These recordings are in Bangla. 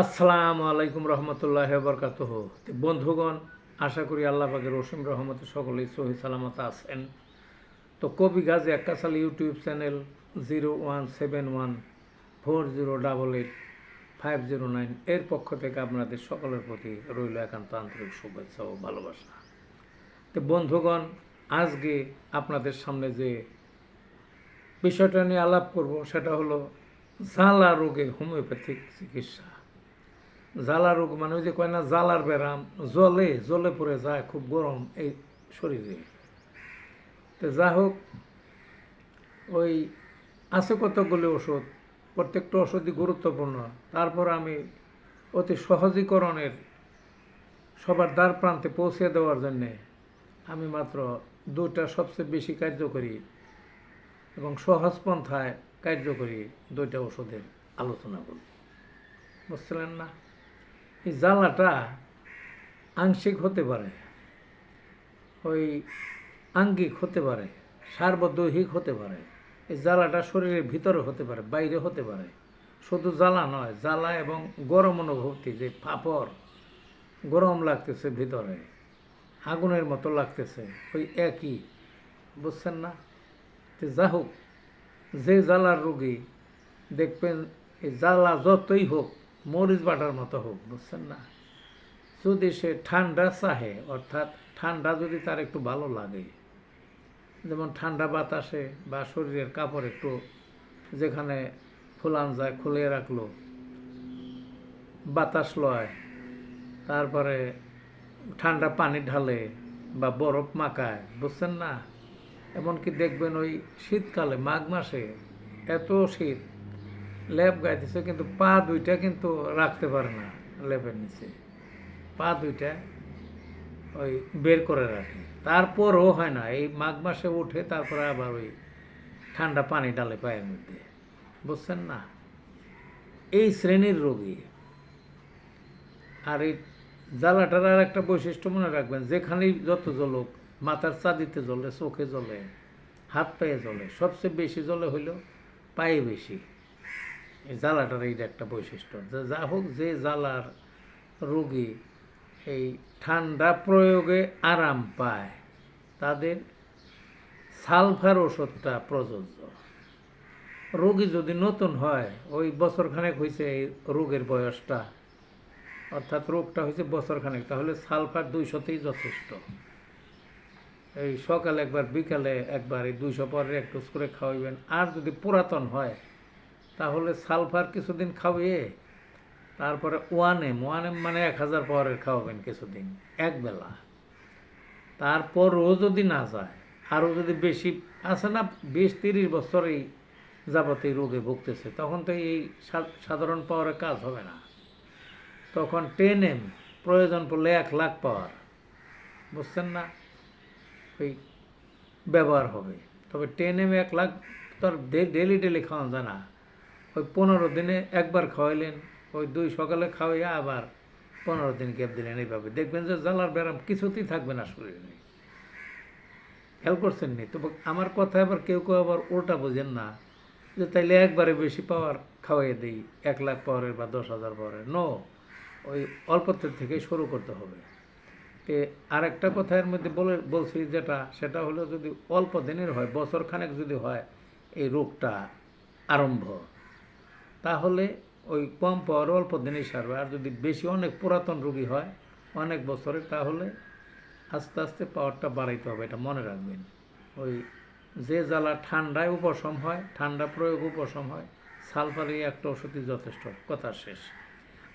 আসসালামু আলাইকুম রহমতুল্লাহ বরকাত বন্ধুগণ, আশা করি আল্লাহ পাকের রসিম রহমতে সকলেই সহি সালামত আছেন। তো কবি Gazi একাশাল YouTube channel zero one seven one four zero double eight five zero nine এর পক্ষ থেকে আপনাদের সকলের প্রতি রইল একান্ত আন্তরিক শুভেচ্ছা ও ভালোবাসা। তো বন্ধুগণ, আজকে আপনাদের সামনে যে বিষয়টা নিয়ে আলাপ করব, সেটা হলো জ্বালা রোগে হোমিওপ্যাথিক চিকিৎসা। জ্বালা রোগ মানে ওই যে কয় না, জ্বালার ব্যারাম জলে জলে পড়ে যায়, খুব গরম, এই শরীরে। তো যা হোক, ওই আছে কতগুলি ওষুধ? প্রত্যেকটা ওষুধই গুরুত্বপূর্ণ। তারপর আমি অতি সহজীকরণের সবার দ্বার প্রান্তে পৌঁছে দেওয়ার জন্যে আমি মাত্র দুটা সবচেয়ে বেশি কার্যকরী এবং সহজ পন্থায় কার্যকরী দুইটা ওষুধের আলোচনা করব। বুঝছিলেন না? এই জ্বালাটা আংশিক হতে পারে, ওই আঙ্গিক হতে পারে সার্বদৈহিক হতে পারে, এই জ্বালাটা শরীরের ভিতরে হতে পারে, বাইরে হতে পারে। শুধু জ্বালা নয়, জ্বালা এবং গরম অনুভূতি, যে ফাপড় গরম লাগতেছে ভিতরে, আগুনের মতো লাগতেছে, ওই একই, বুঝছেন না? তো যা হোক, যে জ্বালার রোগী দেখবেন, এই জ্বালা যতই হোক মরিচ বাটার মতো হোক, বুঝছেন না? যদি সে ঠান্ডা চাহে, অর্থাৎ ঠান্ডা যদি তার একটু ভালো লাগে, যেমন ঠান্ডা বাতাসে বা শরীরের কাপড় একটু যেখানে ফুলান যায়, খুলে রাখল, বাতাস লয়, তারপরে ঠান্ডা পানি ঢালে বা বরফ মাখায়, বুঝছেন না? এমনকি দেখবেন ওই শীতকালে, মাঘ মাসে এত শীত লেপ গাইতেছে, কিন্তু পা দুইটা কিন্তু রাখতে পারে না লেপের নিচে। পা দুইটা ওই বের করে রাখে। তারপরও হয় না, এই মাঘ মাসে উঠে তারপরে আবার ওই ঠান্ডা পানি ডালে পায়ের মধ্যে। বুঝছেন না? এই শ্রেণির রোগী। আর এই জ্বালাটার আর একটা বৈশিষ্ট্য মনে রাখবেন যেখানেই যত জ্বলুক, মাথার চাঁদিতে জ্বলে, চোখে জ্বলে, হাত পায়ে জ্বলে, সবচেয়ে বেশি জ্বলে হইল পায়ে বেশি। এই জ্বালাটার এইটা একটা বৈশিষ্ট্য, যে হোক যে জ্বালার রোগী এই ঠান্ডা প্রয়োগে আরাম পায়, তাদের সালফার ওষুধটা প্রযোজ্য। রোগী যদি নতুন হয়, ওই বছরখানেক হয়েছে এই রোগের বয়সটা, অর্থাৎ রোগটা হয়েছে বছরখানেক, তাহলে সালফার দুইশোতেই যথেষ্ট। এই সকালে একবার, বিকালে একবার, এই দুইশো পরে এক করে খাওয়াইবেন। আর যদি পুরাতন হয় তাহলে সালফার কিছুদিন খাওয়িয়ে তারপরে ওয়ান এম ওয়ান এম মানে এক হাজার পাওয়ারের খাওয়াবেন কিছুদিন একবেলা তারপরও যদি না যায়, আরও যদি বেশি, আছে না বিশ তিরিশ বছর এই যাবত রোগে ভুগতেছে, তখন তো এই সাধারণ পাওয়ারে কাজ হবে না। তখন টেন এম প্রয়োজন পড়লে এক লাখ পাওয়ার, বুঝছেন না? ওই ব্যবহার হবে। তবে টেন এম এক লাখ তো ডেলি ডেলি খাওয়ানো যায় না। ওই পনেরো দিনে একবার খাওয়াইলেন, ওই দুই সকালে খাওয়াইয়া আবার পনেরো দিন গ্যাপ দিলেন এইভাবে। দেখবেন যে জ্বালার ব্যারাম কিছুতেই থাকবে না শরীরে। খেয়াল করছেন নি তবে আমার কথা আবার কেউ কেউ আবার উল্টা বোঝেন না, যে তাইলে একবারে বেশি পাওয়ার খাওয়াইয়ে দিই, এক লাখ পাওয়ারের বা দশ হাজার পাওয়ারের। নো ওই অল্পত্বের থেকে শুরু করতে হবে। তে আরেকটা কথা এর মধ্যে বলে, বলছি যেটা, সেটা হলো যদি অল্প দিনের হয় বছর খানেক যদি হয়, এই রোগটা আরম্ভ। তাহলে ওই কম পাওয়ার অল্প দিনেই সারবে। আর যদি বেশি অনেক পুরাতন রুগী হয়, অনেক বছরের তাহলে আস্তে আস্তে পাওয়ারটা বাড়াইতে হবে, এটা মনে রাখবেন। ওই যে জ্বালা ঠান্ডায় উপশম হয়, ঠান্ডা প্রয়োগ উপশম হয় সালফারি একটা ওষুধই যথেষ্ট, কথা শেষ।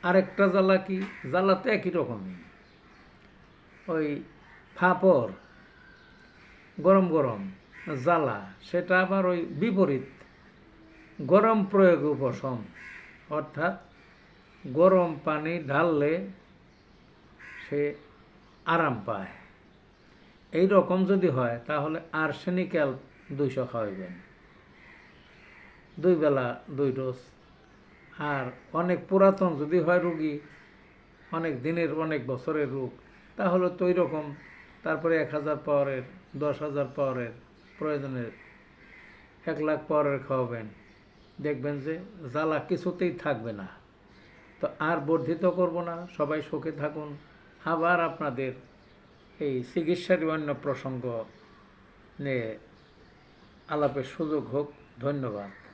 আরেকটা জ্বালা কি? জ্বালা তো একই রকমই। ওই ফাপড়, গরম গরম জ্বালা, সেটা আবার ওই বিপরীত। গরম প্রয়োগ উপশম। অর্থাৎ গরম পানি ঢাললে সে আরাম পায়। এই রকম যদি হয়, তাহলে আর্সেনিক্যাল দুইশো খাওয়াইবেন। দুই বেলা দুই ডোজ। আর অনেক পুরাতন যদি হয় রুগী, অনেক দিনের, অনেক বছরের রোগ, তাহলে তো রকম তারপরে এক হাজার পাওয়ারের, দশ হাজার পাওয়ারের প্রয়োজনের এক লাখ পাওয়ারের খাওয়াবেন। দেখবেন যে জ্বালা কিছুতেই থাকবে না। তো আর বর্ধিত করব না, সবাই সুখে থাকুন। আবার আপনাদের এই চিকিৎসার অন্য প্রসঙ্গ নিয়ে আলাপের সুযোগ হোক। ধন্যবাদ।